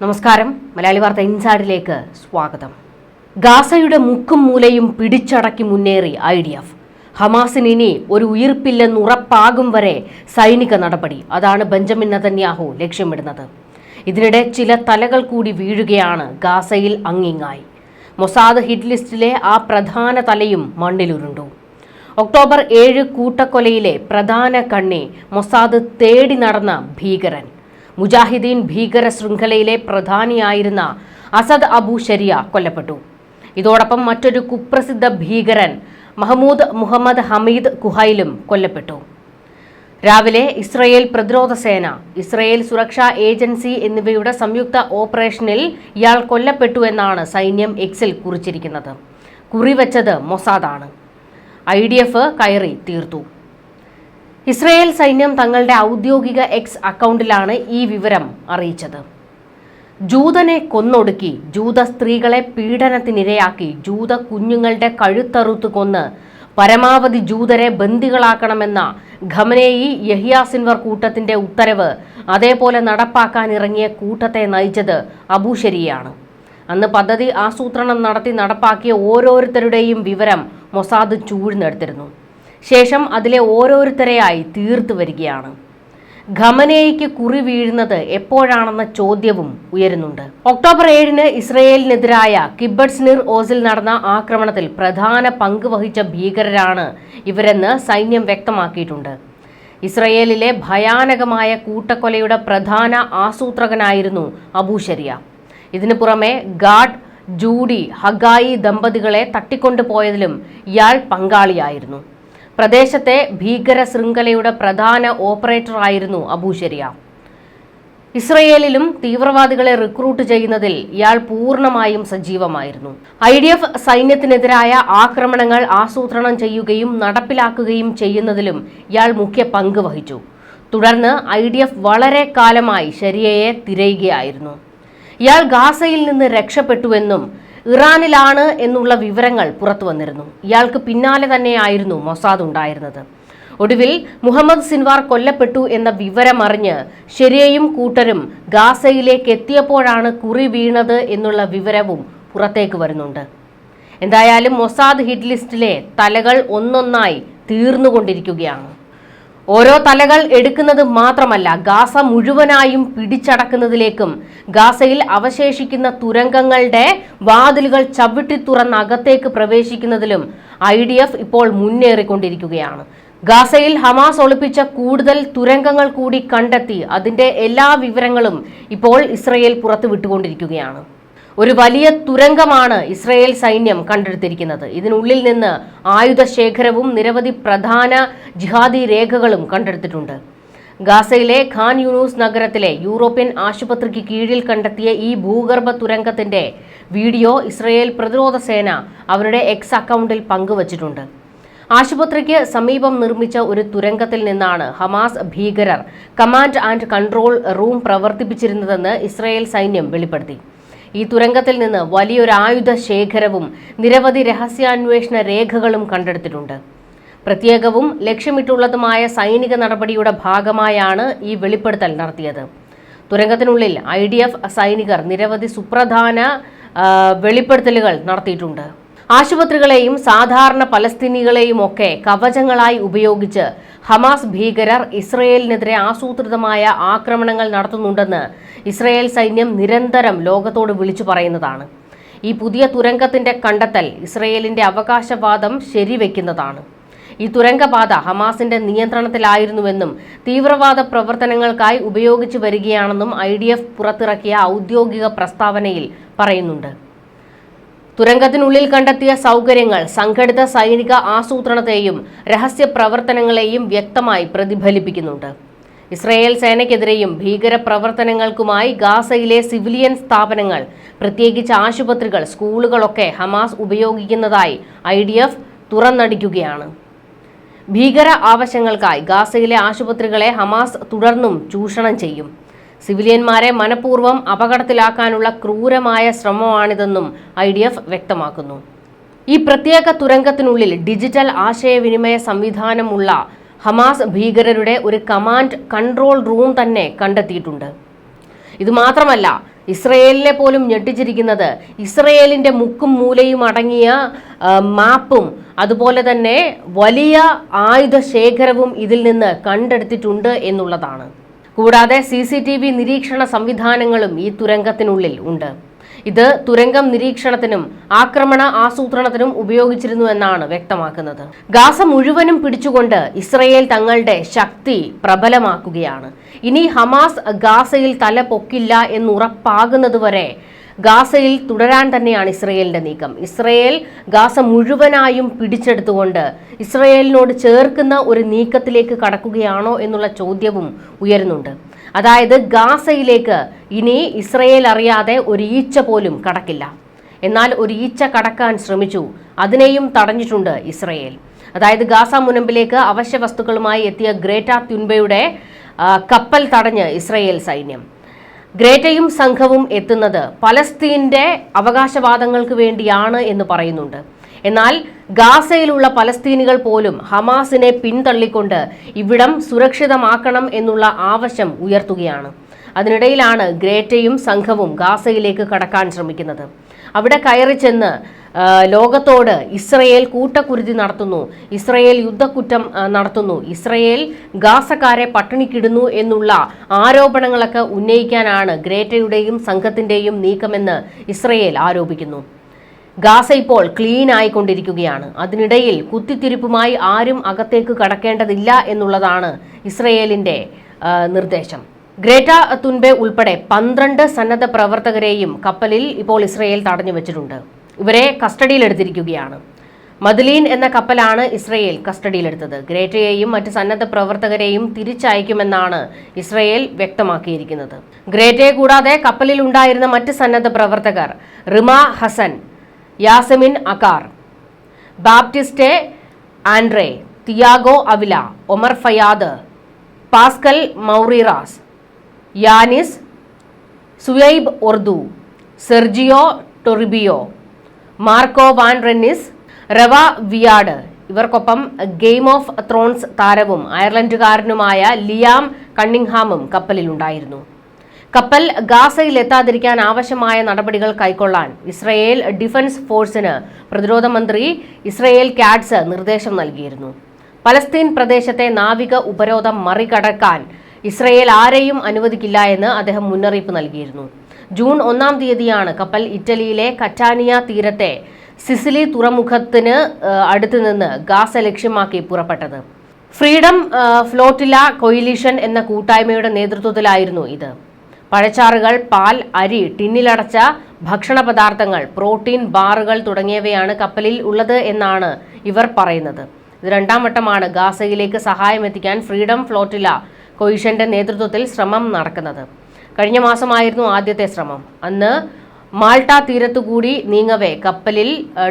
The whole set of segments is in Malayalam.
നമസ്കാരം. മലയാളി വാർത്ത ഇൻസൈഡിലേക്ക് സ്വാഗതം. ഗാസയുടെ മുക്കും മൂലയും പിടിച്ചടക്കി മുന്നേറി ഐ ഡി എഫ്. ഹമാസിന് ഇനി ഒരു ഉയിർപ്പില്ലെന്ന് ഉറപ്പാകും വരെ സൈനിക നടപടി. അതാണ് ബെഞ്ചമിൻ നതന്യാഹു ലക്ഷ്യമിടുന്നത്. ഇതിനിടെ ചില തലകൾ കൂടി വീഴുകയാണ് ഗാസയിൽ അങ്ങിങ്ങായി. മൊസാദ് ഹിറ്റ് ലിസ്റ്റിലെ ആ പ്രധാന തലയും മണ്ണിലുരുണ്ടു. ഒക്ടോബർ ഏഴ് കൂട്ടക്കൊലയിലെ പ്രധാന കണ്ണി മൊസാദ് തേടി നടന്ന ഭീകരൻ. മുജാഹിദീൻ ഭീകര ശൃംഖലയിലെ പ്രധാനിയായിരുന്ന അസദ് അബു ശരിയ കൊല്ലപ്പെട്ടു. ഇതോടൊപ്പം മറ്റൊരു കുപ്രസിദ്ധ ഭീകരൻ മഹമ്മൂദ് മുഹമ്മദ് ഹമീദ് കുഹൈലും കൊല്ലപ്പെട്ടു. രാവിലെ ഇസ്രയേൽ പ്രതിരോധ സേന ഇസ്രയേൽ സുരക്ഷാ ഏജൻസി എന്നിവയുടെ സംയുക്ത ഓപ്പറേഷനിൽ ഇയാൾ കൊല്ലപ്പെട്ടു എന്നാണ് സൈന്യം എക്സിൽ കുറിച്ചിരിക്കുന്നത്. കുറിവച്ചത് മൊസാദാണ്. ഐ ഡി എഫ് കയറി തീർത്തു. ഇസ്രയേൽ സൈന്യം തങ്ങളുടെ ഔദ്യോഗിക എക്സ് അക്കൗണ്ടിലാണ് ഈ വിവരം അറിയിച്ചത്. ജൂതനെ കൊന്നൊടുക്കി ജൂത സ്ത്രീകളെ പീഡനത്തിനിരയാക്കി ജൂത കുഞ്ഞുങ്ങളുടെ കഴുത്തറുത്ത് കൊന്ന് പരമാവധി ജൂതരെ ബന്ദികളാക്കണമെന്ന ഖമനേയി യഹിയാസിൻവർ കൂട്ടത്തിന്റെ ഉത്തരവ് അതേപോലെ നടപ്പാക്കാൻ ഇറങ്ങിയ കൂട്ടത്തെ നയിച്ചത് അബൂശരിയാണ് അന്ന് പദ്ധതി ആസൂത്രണം നടത്തി നടപ്പാക്കിയ ഓരോരുത്തരുടെയും വിവരം മൊസാദ് ചൂഴ്ന്നെടുത്തിരുന്നു. ശേഷം അതിലെ ഓരോരുത്തരെയായി തീർത്തു വരികയാണ്. ഖമനേയ്ക്ക് കുറി വീഴുന്നത് എപ്പോഴാണെന്ന ചോദ്യവും ഉയരുന്നുണ്ട്. ഒക്ടോബർ ഏഴിന് ഇസ്രയേലിനെതിരായ കിബട്സ് നിർ ഓസിൽ നടന്ന ആക്രമണത്തിൽ പ്രധാന പങ്ക് വഹിച്ച ഭീകരരാണ് ഇവരെന്ന് സൈന്യം വ്യക്തമാക്കിയിട്ടുണ്ട്. ഇസ്രയേലിലെ ഭയാനകമായ കൂട്ടക്കൊലയുടെ പ്രധാന ആസൂത്രകനായിരുന്നു അബൂശരിയ ഇതിനു പുറമെ ഗാഡ് ജൂഡി ഹഗായി ദമ്പതികളെ തട്ടിക്കൊണ്ടുപോയതിലും ഇയാൾ പങ്കാളിയായിരുന്നു. പ്രദേശത്തെ ഭീകര ശൃംഖലയുടെ പ്രധാന ഓപ്പറേറ്ററായിരുന്നു അബൂശരിയ ഇസ്രയേലിലും തീവ്രവാദികളെ റിക്രൂട്ട് ചെയ്യുന്നതിൽ ഇയാൾ പൂർണമായും സജീവമായിരുന്നു. ഐ ഡി എഫ് സൈന്യത്തിനെതിരായ ആക്രമണങ്ങൾ ആസൂത്രണം ചെയ്യുകയും നടപ്പിലാക്കുകയും ചെയ്യുന്നതിലും ഇയാൾ മുഖ്യ പങ്ക് വഹിച്ചു. തുടർന്ന് ഐ ഡി എഫ് വളരെ കാലമായി ശരിയയെ തിരയുകയായിരുന്നു. ഇയാൾ ഗാസയിൽ നിന്ന് രക്ഷപ്പെട്ടുവെന്നും ഇറാനിലാണ് എന്നുള്ള വിവരങ്ങൾ പുറത്തു വന്നിരുന്നു. ഇയാൾക്ക് പിന്നാലെ തന്നെയായിരുന്നു മൊസാദ് ഉണ്ടായിരുന്നത്. ഒടുവിൽ മുഹമ്മദ് സിൻവാർ കൊല്ലപ്പെട്ടു എന്ന വിവരമറിഞ്ഞ് ശരിയയും കൂട്ടരും ഗാസയിലേക്ക് എത്തിയപ്പോഴാണ് കുറി വീണത് എന്നുള്ള വിവരവും പുറത്തേക്ക് വരുന്നുണ്ട്. എന്തായാലും മൊസാദ് ഹിറ്റ് ലിസ്റ്റിലെ തലകൾ ഒന്നൊന്നായി തീർന്നുകൊണ്ടിരിക്കുകയാണ്. ഓരോ തലകൾ എടുക്കുന്നത് മാത്രമല്ല ഗാസ മുഴുവനായും പിടിച്ചടക്കുന്നതിലേക്കും ഗാസയിൽ അവശേഷിക്കുന്ന തുരങ്കങ്ങളുടെ വാതിലുകൾ ചവിട്ടി തുറന്ന് അകത്തേക്ക് പ്രവേശിക്കുന്നതിലും ഐ ഇപ്പോൾ മുന്നേറിക്കൊണ്ടിരിക്കുകയാണ്. ഗാസയിൽ ഹമാസ് ഒളിപ്പിച്ച കൂടുതൽ തുരങ്കങ്ങൾ കൂടി കണ്ടെത്തി അതിന്റെ എല്ലാ വിവരങ്ങളും ഇപ്പോൾ ഇസ്രയേൽ പുറത്തുവിട്ടുകൊണ്ടിരിക്കുകയാണ് ഒരു വലിയ തുരങ്കമാണ് ഇസ്രയേൽ സൈന്യം കണ്ടെടുത്തിരിക്കുന്നത്. ഇതിനുള്ളിൽ നിന്ന് ആയുധ ശേഖരവും നിരവധി പ്രധാന ജിഹാദി രേഖകളും കണ്ടെടുത്തിട്ടുണ്ട്. ഗാസയിലെ ഖാൻ യൂണൂസ് നഗരത്തിലെ യൂറോപ്യൻ ആശുപത്രിക്ക് കീഴിൽ കണ്ടെത്തിയ ഈ ഭൂഗർഭ തുരങ്കത്തിന്റെ വീഡിയോ ഇസ്രയേൽ പ്രതിരോധ സേന അവരുടെ എക്സ് അക്കൗണ്ടിൽ പങ്കുവച്ചിട്ടുണ്ട്. ആശുപത്രിക്ക് സമീപം നിർമ്മിച്ച ഒരു തുരങ്കത്തിൽ നിന്നാണ് ഹമാസ് ഭീകരർ കമാൻഡ് ആൻഡ് കൺട്രോൾ റൂം പ്രവർത്തിപ്പിച്ചിരുന്നതെന്ന് ഇസ്രയേൽ സൈന്യം വെളിപ്പെടുത്തി. ഈ തുരങ്കത്തിൽ നിന്ന് വലിയൊരു ആയുധ ശേഖരവും നിരവധി രഹസ്യാന്വേഷണ രേഖകളും കണ്ടെടുത്തിട്ടുണ്ട്. പ്രത്യേകവും ലക്ഷ്യമിട്ടുള്ളതുമായ സൈനിക നടപടിയുടെ ഭാഗമായാണ് ഈ വെളിപ്പെടുത്തൽ നടത്തിയത്. തുരങ്കത്തിനുള്ളിൽ ഐ സൈനികർ നിരവധി സുപ്രധാന വെളിപ്പെടുത്തലുകൾ നടത്തിയിട്ടുണ്ട്. ആശുപത്രികളെയും സാധാരണ പലസ്തീനികളെയും ഒക്കെ കവചങ്ങളായി ഉപയോഗിച്ച് ഹമാസ് ഭീകരർ ഇസ്രയേലിനെതിരെ ആസൂത്രിതമായ ആക്രമണങ്ങൾ നടത്തുന്നുണ്ടെന്ന് ഇസ്രയേൽ സൈന്യം നിരന്തരം ലോകത്തോട് വിളിച്ചു പറയുന്നതാണ്. ഈ പുതിയ തുരങ്കത്തിന്റെ കണ്ടെത്തൽ ഇസ്രയേലിന്റെ അവകാശവാദം ശരിവെക്കുന്നതാണ്. ഈ തുരങ്കപാത ഹമാസിന്റെ നിയന്ത്രണത്തിലായിരുന്നുവെന്നും തീവ്രവാദ പ്രവർത്തനങ്ങൾക്കായി ഉപയോഗിച്ചു വരികയാണെന്നും ഐ പുറത്തിറക്കിയ ഔദ്യോഗിക പ്രസ്താവനയിൽ പറയുന്നുണ്ട്. തുരങ്കത്തിനുള്ളിൽ കണ്ടെത്തിയ സൗകര്യങ്ങൾ സംഘടിത സൈനിക ആസൂത്രണത്തെയും രഹസ്യ പ്രവർത്തനങ്ങളെയും വ്യക്തമായി പ്രതിഫലിപ്പിക്കുന്നുണ്ട്. ഇസ്രയേൽ സേനയ്ക്കെതിരെയും ഭീകര പ്രവർത്തനങ്ങൾക്കുമായി ഗാസയിലെ സിവിലിയൻ സ്ഥാപനങ്ങൾ പ്രത്യേകിച്ച് ആശുപത്രികൾ സ്കൂളുകളൊക്കെ ഹമാസ് ഉപയോഗിക്കുന്നതായി ഐ ഡി എഫ് തുറന്നടിക്കുകയാണ്. ഭീകര ആവശ്യങ്ങൾക്കായി ഗാസയിലെ ആശുപത്രികളെ ഹമാസ് തുടർന്നും ചൂഷണം ചെയ്യും. സിവിലിയന്മാരെ മനഃപൂർവം അപകടത്തിലാക്കാനുള്ള ക്രൂരമായ ശ്രമമാണിതെന്നും ഐ ഡി എഫ് വ്യക്തമാക്കുന്നു. ഈ പ്രത്യേക തുരങ്കത്തിനുള്ളിൽ ഡിജിറ്റൽ ആശയവിനിമയ സംവിധാനമുള്ള ഹമാസ് ഭീകരരുടെ ഒരു കമാൻഡ് കൺട്രോൾ റൂം തന്നെ കണ്ടെത്തിയിട്ടുണ്ട്. ഇതുമാത്രമല്ല ഇസ്രയേലിനെ പോലും ഞെട്ടിച്ചിരിക്കുന്നത് ഇസ്രയേലിന്റെ മുക്കും മൂലയും അടങ്ങിയ മാപ്പും അതുപോലെ തന്നെ വലിയ ആയുധ ശേഖരവും ഇതിൽ നിന്ന് കണ്ടെടുത്തിട്ടുണ്ട് എന്നുള്ളതാണ്. കൂടാതെ സി സി ടി വി നിരീക്ഷണ സംവിധാനങ്ങളും ഈ തുരങ്കത്തിനുള്ളിൽ ഉണ്ട്. ഇത് തുരങ്കം നിരീക്ഷണത്തിനും ആക്രമണ ആസൂത്രണത്തിനും ഉപയോഗിച്ചിരുന്നു എന്നാണ് വ്യക്തമാക്കുന്നത്. ഗാസ മുഴുവനും പിടിച്ചുകൊണ്ട് ഇസ്രയേൽ തങ്ങളുടെ ശക്തി പ്രബലമാക്കുകയാണ്. ഇനി ഹമാസ് ഗാസയിൽ തല പൊക്കില്ല എന്നുറപ്പാകുന്നതുവരെ ഗാസയിൽ തുടരാൻ തന്നെയാണ് ഇസ്രയേലിന്റെ നീക്കം. ഇസ്രയേൽ ഗാസ മുഴുവനായും പിടിച്ചെടുത്തുകൊണ്ട് ഇസ്രയേലിനോട് ചേർക്കുന്ന ഒരു നീക്കത്തിലേക്ക് കടക്കുകയാണോ എന്നുള്ള ചോദ്യവും ഉയരുന്നുണ്ട്. അതായത് ഗാസയിലേക്ക് ഇനി ഇസ്രയേൽ അറിയാതെ ഒരു ഈച്ച പോലും കടക്കില്ല. എന്നാൽ ഒരു ഈച്ച കടക്കാൻ ശ്രമിച്ചു. അതിനെയും തടഞ്ഞിട്ടുണ്ട് ഇസ്രയേൽ. അതായത് ഗാസ മുനമ്പിലേക്ക് അവശ്യ വസ്തുക്കളുമായി എത്തിയ ഗ്രേറ്റ തുൻബയുടെ കപ്പൽ തടഞ്ഞ് ഇസ്രയേൽ സൈന്യം. ഗ്രേറ്റയും സംഘവും എത്തുന്നത് പലസ്തീന്റെ അവകാശവാദങ്ങൾക്ക് വേണ്ടിയാണ് എന്ന് പറയുന്നുണ്ട്. എന്നാൽ ഗാസയിലുള്ള പലസ്തീനികൾ പോലും ഹമാസിനെ പിന്തള്ളിക്കൊണ്ട് ഇവിടം സുരക്ഷിതമാക്കണം എന്നുള്ള ആവശ്യം ഉയർത്തുകയാണ്. അതിനിടയിലാണ് ഗ്രേറ്റയും സംഘവും ഗാസയിലേക്ക് കടക്കാൻ ശ്രമിക്കുന്നത്. അവിടെ കയറി ചെന്ന് ലോകത്തോട് ഇസ്രയേൽ കൂട്ടക്കുരുതി നടത്തുന്നു. ഇസ്രയേൽ യുദ്ധക്കുറ്റം നടത്തുന്നു. ഇസ്രയേൽ ഗാസക്കാരെ പട്ടിണിക്കിടുന്നു എന്നുള്ള ആരോപണങ്ങളൊക്കെ ഉന്നയിക്കാനാണ് ഗ്രേറ്റയുടെയും സംഘത്തിന്റെയും നീക്കമെന്ന് ഇസ്രയേൽ ആരോപിക്കുന്നു. ഗാസ ഇപ്പോൾ ക്ലീൻ ആയിക്കൊണ്ടിരിക്കുകയാണ്. അതിനിടയിൽ കുത്തിത്തിരിപ്പുമായി ആരും അകത്തേക്ക് കടക്കേണ്ടതില്ല എന്നുള്ളതാണ് ഇസ്രയേലിന്റെ നിർദ്ദേശം. ഗ്രേറ്റ തുൻബെ ഉൾപ്പെടെ പന്ത്രണ്ട് സന്നദ്ധ പ്രവർത്തകരെയും കപ്പലിൽ ഇപ്പോൾ ഇസ്രയേൽ തടഞ്ഞു വെച്ചിട്ടുണ്ട്. ഇവരെ കസ്റ്റഡിയിലെടുത്തിരിക്കുകയാണ്. മദലീൻ എന്ന കപ്പലാണ് ഇസ്രയേൽ കസ്റ്റഡിയിലെടുത്തത്. ഗ്രേറ്റയെയും മറ്റ് സന്നദ്ധ പ്രവർത്തകരെയും തിരിച്ചയക്കുമെന്നാണ് ഇസ്രയേൽ വ്യക്തമാക്കിയിരിക്കുന്നത്. ഗ്രേറ്റയെ കൂടാതെ കപ്പലിൽ ഉണ്ടായിരുന്ന മറ്റ് സന്നദ്ധ പ്രവർത്തകർ Rima Hassan Yasemin Acar Baptiste Andre Thiago Avila Omar Faiad Pascal Maurieras Yanis Suayb Ordu Sergio Toribio Marco van Rennes Reva Viard ഇവർക്കൊപ്പം ഗെയിം ഓഫ് ത്രോൺസ് താരവും അയർലൻഡുകാരനുമായ ലിയാം കണ്ണിംഗ്ഹാമും കപ്പലിലുണ്ടായിരുന്നു. കപ്പൽ ഗാസയിൽ എത്താതിരിക്കാൻ ആവശ്യമായ നടപടികൾ കൈക്കൊള്ളാൻ ഇസ്രയേൽ ഡിഫൻസ് ഫോഴ്സിന് പ്രതിരോധ മന്ത്രി ഇസ്രയേൽ കാഡ്സ് നിർദ്ദേശം നൽകിയിരുന്നു. പലസ്തീൻ പ്രദേശത്തെ നാവിക ഉപരോധം മറികടക്കാൻ ഇസ്രയേൽ ആരെയും അനുവദിക്കില്ല എന്ന് അദ്ദേഹം മുന്നറിയിപ്പ് നൽകിയിരുന്നു. ജൂൺ ഒന്നാം തീയതിയാണ് കപ്പൽ ഇറ്റലിയിലെ കറ്റാനിയ തീരത്തെ സിസിലി തുറമുഖത്തിന് അടുത്തു നിന്ന് ഗാസ ലക്ഷ്യമാക്കി പുറപ്പെട്ടത്. ഫ്രീഡം ഫ്ലോട്ടില കൊയിലിഷൻ എന്ന കൂട്ടായ്മയുടെ നേതൃത്വത്തിലായിരുന്നു ഇത്. പഴച്ചാറുകൾ പാൽ അരി ടിന്നിലടച്ച ഭക്ഷണ പദാർത്ഥങ്ങൾ പ്രോട്ടീൻ ബാറുകൾ തുടങ്ങിയവയാണ് കപ്പലിൽ ഉള്ളത് എന്നാണ് ഇവർ പറയുന്നത്. ഇത് രണ്ടാം വട്ടമാണ് ഗാസയിലേക്ക് സഹായം എത്തിക്കാൻ ഫ്രീഡം ഫ്ലോട്ടില കൊയിഷന്റെ നേതൃത്വത്തിൽ ശ്രമം നടക്കുന്നത്. കഴിഞ്ഞ മാസമായിരുന്നു ആദ്യത്തെ ശ്രമം. അന്ന് മാൾട്ട തീരത്തുകൂടി നീങ്ങവേ കപ്പലിൽ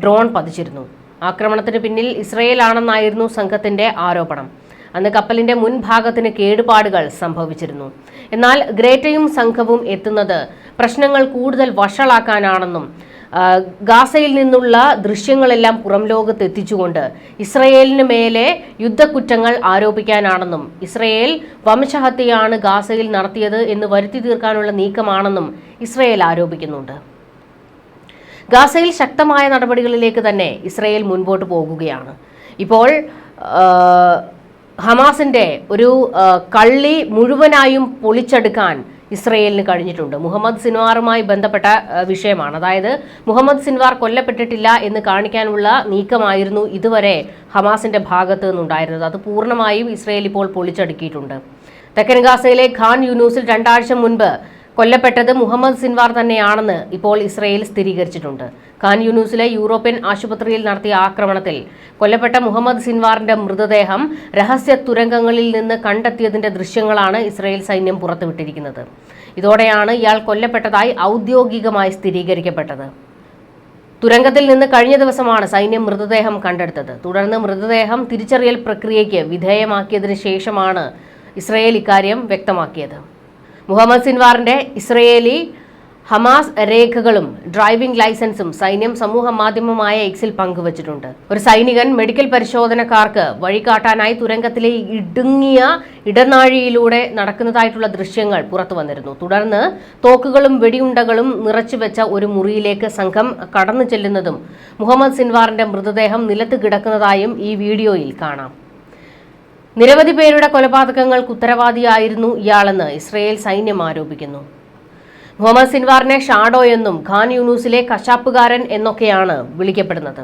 ഡ്രോൺ പതിച്ചിരുന്നു. ആക്രമണത്തിന് പിന്നിൽ ഇസ്രയേലാണെന്നായിരുന്നു സംഘത്തിന്റെ ആരോപണം. അന്ന് കപ്പലിന്റെ മുൻഭാഗത്തിന് കേടുപാടുകൾ സംഭവിച്ചിരുന്നു. എന്നാൽ ഗ്രേറ്റയും സംഘവും എത്തുന്നത് പ്രശ്നങ്ങൾ കൂടുതൽ വഷളാക്കാനാണെന്നും ഗാസയിൽ നിന്നുള്ള ദൃശ്യങ്ങളെല്ലാം പുറം ലോകത്ത് എത്തിച്ചുകൊണ്ട് ഇസ്രയേലിന് മേലെ യുദ്ധക്കുറ്റങ്ങൾ ആരോപിക്കാനാണെന്നും ഇസ്രയേൽ വംശഹത്യയാണ് ഗാസയിൽ നടത്തിയത് എന്ന് വരുത്തി തീർക്കാനുള്ള നീക്കമാണെന്നും ഇസ്രയേൽ ആരോപിക്കുന്നുണ്ട്. ഗാസയിൽ ശക്തമായ നടപടികളിലേക്ക് തന്നെ ഇസ്രയേൽ മുൻപോട്ട് പോകുകയാണ്. ഇപ്പോൾ ഹമാസിന്റെ ഒരു കള്ളി മുഴുവനായും പൊളിച്ചെടുക്കാൻ ഇസ്രയേലിന് കഴിഞ്ഞിട്ടുണ്ട്. മുഹമ്മദ് സിൻവാറുമായി ബന്ധപ്പെട്ട വിഷയമാണ്. അതായത് മുഹമ്മദ് സിൻവാർ കൊല്ലപ്പെട്ടിട്ടില്ല എന്ന് കാണിക്കാനുള്ള നീക്കമായിരുന്നു ഇതുവരെ ഹമാസിന്റെ ഭാഗത്ത് നിന്നുണ്ടായിരുന്നത്. അത് പൂർണമായും ഇസ്രയേൽ ഇപ്പോൾ പൊളിച്ചടുക്കിയിട്ടുണ്ട്. തെക്കൻ ഗാസയിലെ ഖാൻ യൂനൂസിൽ രണ്ടാഴ്ച മുൻപ് കൊല്ലപ്പെട്ടത് മുഹമ്മദ് സിൻവാർ തന്നെയാണെന്ന് ഇപ്പോൾ ഇസ്രയേൽ സ്ഥിരീകരിച്ചിട്ടുണ്ട്. ഖാൻ യൂനൂസിലെ യൂറോപ്യൻ ആശുപത്രിയിൽ നടത്തിയ ആക്രമണത്തിൽ കൊല്ലപ്പെട്ട മുഹമ്മദ് സിൻവാറിന്റെ മൃതദേഹം രഹസ്യ തുരങ്കങ്ങളിൽ നിന്ന് കണ്ടെത്തിയതിന്റെ ദൃശ്യങ്ങളാണ് ഇസ്രായേൽ സൈന്യം പുറത്തുവിട്ടിരിക്കുന്നത്. ഇതോടെയാണ് ഇയാൾ കൊല്ലപ്പെട്ടതായി ഔദ്യോഗികമായി സ്ഥിരീകരിക്കപ്പെട്ടത്. തുരങ്കത്തിൽ നിന്ന് കഴിഞ്ഞ ദിവസമാണ് സൈന്യം മൃതദേഹം കണ്ടെടുത്തത്. തുടർന്ന് മൃതദേഹം തിരിച്ചറിയൽ പ്രക്രിയയ്ക്ക് വിധേയമാക്കിയതിന് ശേഷമാണ് ഇസ്രയേൽ ഇക്കാര്യം വ്യക്തമാക്കിയത്. മുഹമ്മദ് സിൻവാറിന്റെ ഇസ്രയേലി ഹമാസ് രേഖകളും ഡ്രൈവിംഗ് ലൈസൻസും സൈന്യം സമൂഹ മാധ്യമമായ എക്സിൽ പങ്കുവച്ചിട്ടുണ്ട്. ഒരു സൈനികൻ മെഡിക്കൽ പരിശോധനക്കാർക്ക് വഴികാട്ടാനായി തുരങ്കത്തിലെ ഇടുങ്ങിയ ഇടനാഴിയിലൂടെ നടക്കുന്നതായിട്ടുള്ള ദൃശ്യങ്ങൾ പുറത്തു വന്നിരുന്നു തുടർന്ന് തോക്കുകളും വെടിയുണ്ടകളും നിറച്ചുവെച്ച ഒരു മുറിയിലേക്ക് സംഘം കടന്നു ചെല്ലുന്നതും മുഹമ്മദ് സിൻവാറിന്റെ മൃതദേഹം നിലത്ത് കിടക്കുന്നതായും ഈ വീഡിയോയിൽ കാണാം. നിരവധി പേരുടെ കൊലപാതകങ്ങൾക്ക് ഉത്തരവാദിയായിരുന്നു ഇയാളെന്ന് ഇസ്രയേൽ സൈന്യം ആരോപിക്കുന്നു. മുഹമ്മദ് സിൻവാറിനെ ഷാഡോ എന്നും ഖാൻ യൂണൂസിലെ കശാപ്പുകാരൻ എന്നൊക്കെയാണ് വിളിക്കപ്പെടുന്നത്.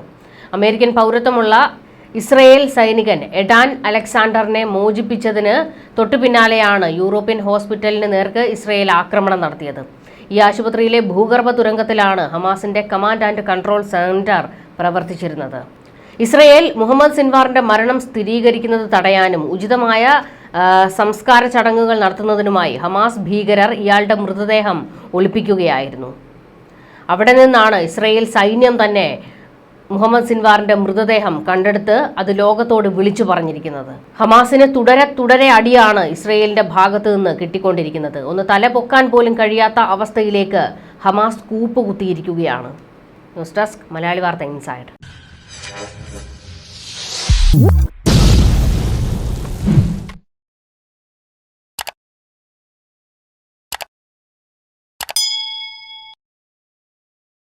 അമേരിക്കൻ പൗരത്വമുള്ള ഇസ്രയേൽ സൈനികൻ എഡാൻ അലക്സാണ്ടറിനെ മോചിപ്പിച്ചതിന് തൊട്ടു പിന്നാലെയാണ് യൂറോപ്യൻ ഹോസ്പിറ്റലിന് നേർക്ക് ഇസ്രയേൽ ആക്രമണം നടത്തിയത്. ഈ ആശുപത്രിയിലെ ഭൂഗർഭ തുരങ്കത്തിലാണ് ഹമാസിന്റെ കമാൻഡ് ആൻഡ് കൺട്രോൾ സെന്റർ പ്രവർത്തിച്ചിരുന്നത്. ഇസ്രയേൽ മുഹമ്മദ് സിൻവാറിന്റെ മരണം സ്ഥിരീകരിക്കുന്നത് തടയാനും ഉചിതമായ സംസ്കാര ചടങ്ങുകൾ നടത്തുന്നതിനുമായി ഹമാസ് ഭീകരർ ഇയാളുടെ മൃതദേഹം ഒളിപ്പിക്കുകയായിരുന്നു. അവിടെ നിന്നാണ് ഇസ്രയേൽ സൈന്യം തന്നെ മുഹമ്മദ് സിൻവാറിന്റെ മൃതദേഹം കണ്ടെടുത്ത് അത് ലോകത്തോട് വിളിച്ചു പറഞ്ഞിരിക്കുന്നത്. ഹമാസിന് തുടരെ തുടരെ അടിയാണ് ഇസ്രയേലിന്റെ ഭാഗത്ത് നിന്ന് കിട്ടിക്കൊണ്ടിരിക്കുന്നത്. ഒന്ന് തല പൊക്കാൻ പോലും കഴിയാത്ത അവസ്ഥയിലേക്ക് ഹമാസ് കൂപ്പ് കുത്തിയിരിക്കുകയാണ് ന്യൂസ് ഡെസ്ക് മലയാളി വാർത്ത ഇൻസൈഡ്.